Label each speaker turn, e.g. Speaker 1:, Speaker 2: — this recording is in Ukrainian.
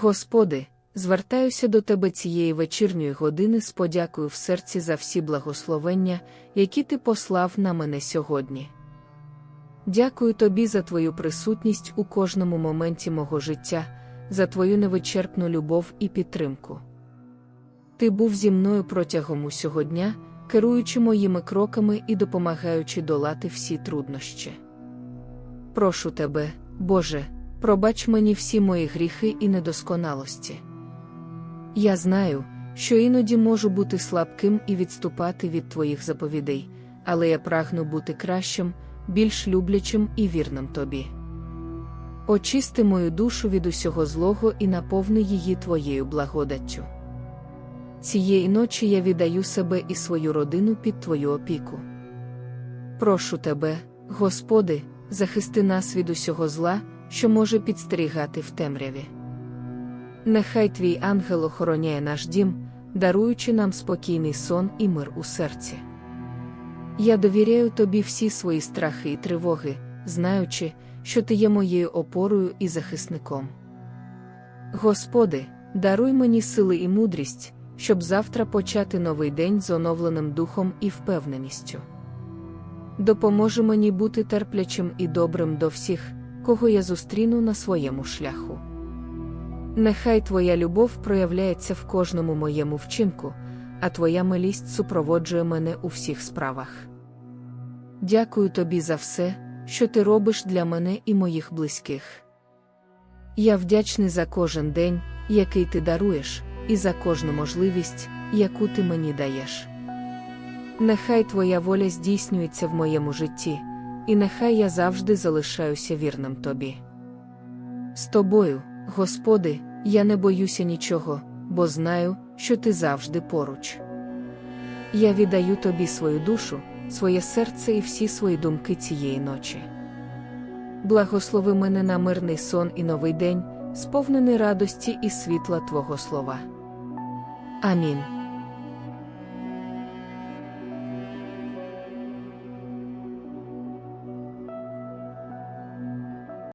Speaker 1: Господи, звертаюся до Тебе цієї вечірньої години з подякою в серці за всі благословення, які Ти послав на мене сьогодні. Дякую Тобі за Твою присутність у кожному моменті мого життя, за Твою невичерпну любов і підтримку. Ти був зі мною протягом усього дня, керуючи моїми кроками і допомагаючи долати всі труднощі. Прошу тебе, Боже, пробач мені всі мої гріхи і недосконалості. Я знаю, що іноді можу бути слабким і відступати від твоїх заповідей, але я прагну бути кращим, більш люблячим і вірним тобі. Очисти мою душу від усього злого і наповни її твоєю благодаттю. Цієї ночі я віддаю себе і свою родину під твою опіку. Прошу тебе, Господи, захисти нас від усього зла, що може підстерігати в темряві. Нехай твій ангел охороняє наш дім, даруючи нам спокійний сон і мир у серці. Я довіряю тобі всі свої страхи і тривоги, знаючи, що ти є моєю опорою і захисником. Господи, даруй мені сили і мудрість, щоб завтра почати новий день з оновленим духом і впевненістю. Допоможи мені бути терплячим і добрим до всіх, кого я зустріну на своєму шляху. Нехай Твоя любов проявляється в кожному моєму вчинку, а Твоя милість супроводжує мене у всіх справах. Дякую тобі за все, що ти робиш для мене і моїх близьких. Я вдячний за кожен день, який ти даруєш, і за кожну можливість, яку ти мені даєш. Нехай Твоя воля здійснюється в моєму житті, і нехай я завжди залишаюся вірним тобі. З тобою, Господи, я не боюся нічого, бо знаю, що ти завжди поруч. Я віддаю тобі свою душу, своє серце і всі свої думки цієї ночі. Благослови мене на мирний сон і новий день, сповнений радості і світла Твого слова. Амінь.